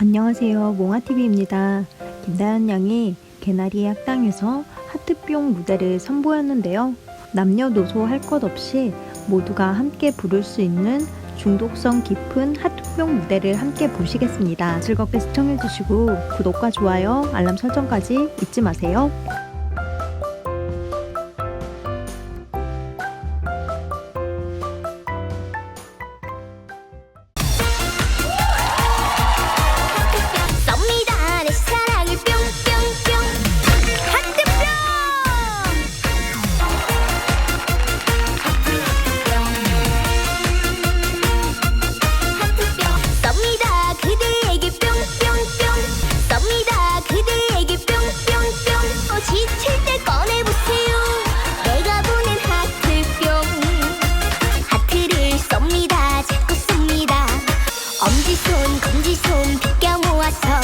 안녕하세요. 몽아TV입니다. 김다현 양이 개나리 학당에서 하트뿅 무대를 선보였는데요. 남녀노소 할 것 없이 모두가 함께 부를 수 있는 중독성 깊은 하트뿅 무대를 함께 보시겠습니다. 즐겁게 시청해주시고 구독과 좋아요, 알람 설정까지 잊지 마세요. 지칠 때 꺼내보세요. 내가 보낸 하트뿅 하트를 쏩니다. 자꾸 쏩니다. 엄지손 검지손 비껴 모아서